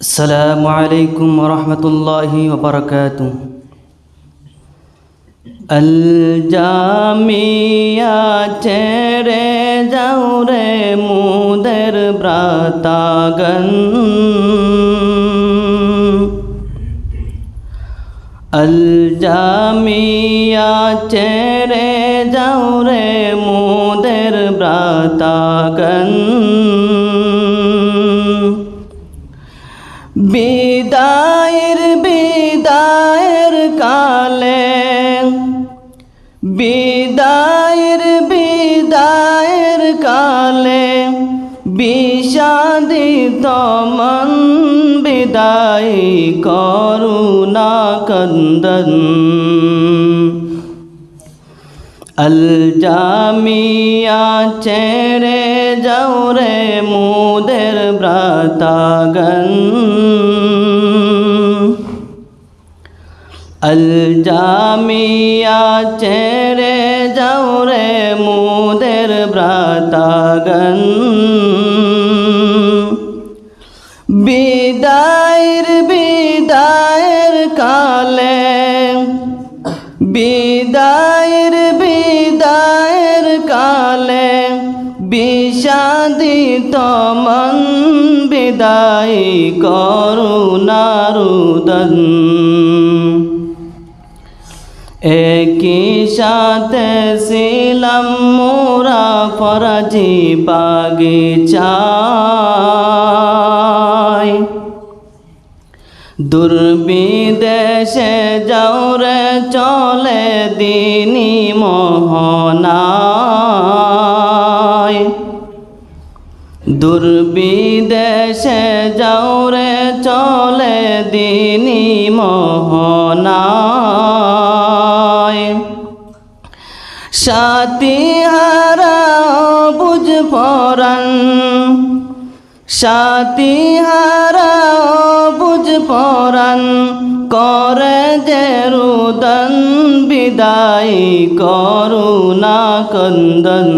السلام عليكم ورحمة الله وبركاته. الجامعة تیرے دور مودر براتاگن الجامعة تیرے مدر براتا غن বিদায়ের বিদায়ের কালে। বিদায়ের বিদায়ের কালে বিষাদিত মন বিদায় করুণা কন্দন। আল জামিয়া ছেড়ে যাও রে মুদের ব্রাতাগন আল জামিয়া ছেড়ে যাও রে মুদের ব্রাতাগন বিদায়ের বিদায়ের কালে, বিদায়ের বিষাদিত মন বিদায় করুণারুদন একই সাথে ছিলাম মোরা ফরাজি বাগিচায়। দুর্বিদেশে যাও রে চলে দিনী মোহনায়। দুর্বিদেশে যাও রে, চলে দিনী মোহনায়। সাথী হারা বুঝ পরান সাথী হারা বুঝ পরান করে যে রুদন, বিদায় করুণা কন্দন।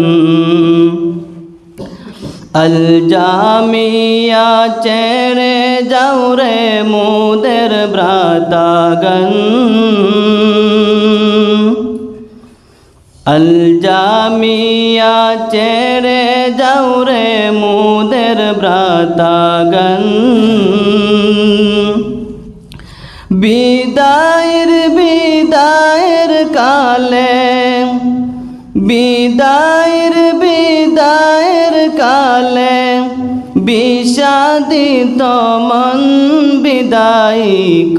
আল জামিয়া চেড়ে যাও রে মুদের ব্রাতাগন আল জামিয়া চেড়ে যাও রে মুদের ব্রাতাগন বিদায়ের বিদায়ের কালে বিদায়ের বিদায়ের কালে বিষাদিত মন বিদায়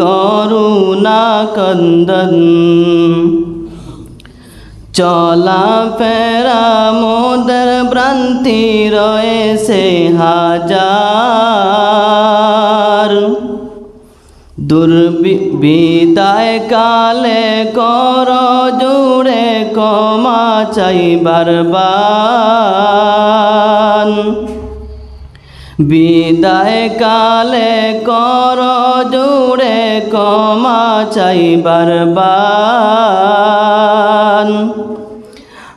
করুণা কন্দন। চলা ফেরা মোদের ভ্রান্তি রয়েছে হাজার। দুর্বিদায় কালে কর জুড়ে কমা চাইবার বান। বিদায় কালে কর জুড়ে কমা চাইবার বান।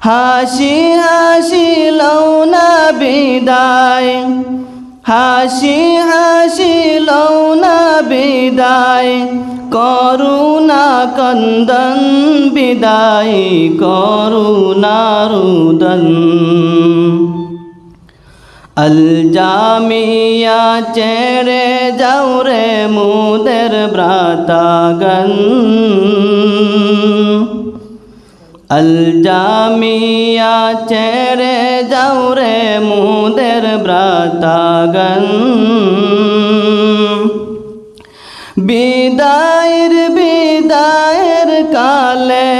হাসি হাসি লৌনা বিদায়। হাসি হাসি লৌনা বিদায়, করুণা কন্দন বিদায়, করুণা রুদন। আল জামিয়া চেড়ে যাও রে মুদের ব্রাতাগন আল জামিয়া চেড়ে যাও রে মুদের ব্রাতাগন বিদায়ের বিদায়ের কালে,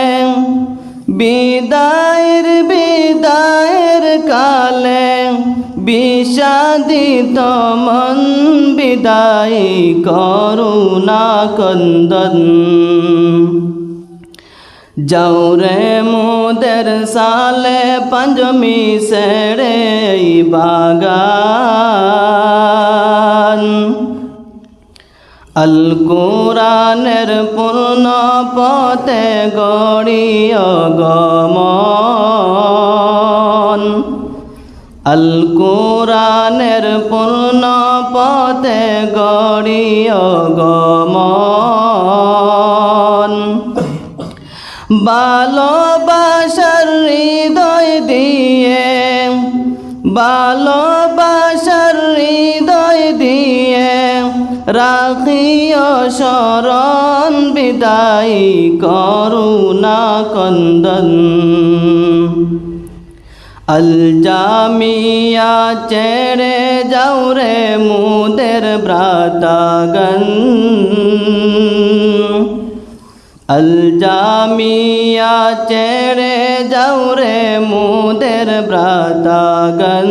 বিদায়ের বিদায়ের কালে বিষাদিত মন বিদায় করুণা কন্দন। যাও রে মোদের সালে পঞ্জমি সেড়ে বাগান আল কোরআনের পূর্ণ পথে গড়িয় গমন আল কোরআনের পূর্ণ পথে গড়িয় গমন ভালোবাসার হৃদয় দিয়ে, ভালোবাসার হৃদয় দিয়ে রাখিও শরণ, বিদায় করুণা কন্দন। আল জামিয়া চেড়ে যাও রে মুদের ভ্রাতাগন আল জামিয়া চেড়ে যাও রে মুদের ভ্রাতাগন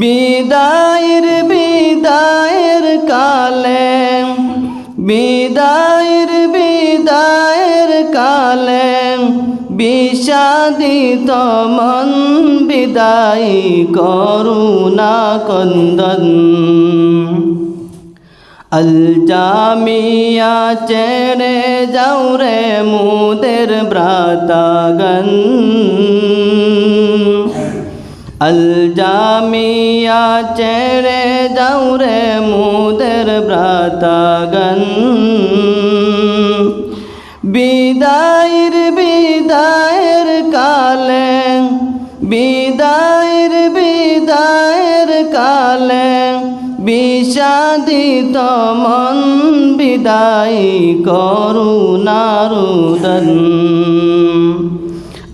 বিদায়ের বিদায়ের কালে, বিদায়ের বিদায়ের কালে বিষাদিত মন বিদায় করুণা কন্দন। আল জামিয়া চেড়ে যাও রে মুদের ভ্রাতাগন আল জামিয়া চেড়ে যাও রে মুদের ভ্রাতাগন বিদায়ের বিদায়ের কালে বিদায়ের বিদায়ের কালে বিষাদিত মন বিদায় করুণারুদন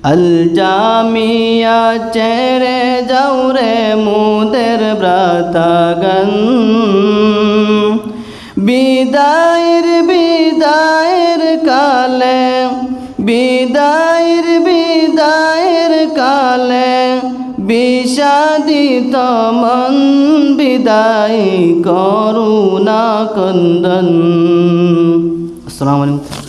আল জামিয়া চেড়ে যাও রে মুদের ব্রাতাগন বিদায়ের বিদায়ের কালে, বিদায়ের বিদায়ের কালে বিষাদিত মন বিদায় করুণা কন্দন। আসসালামু আলাইকুম।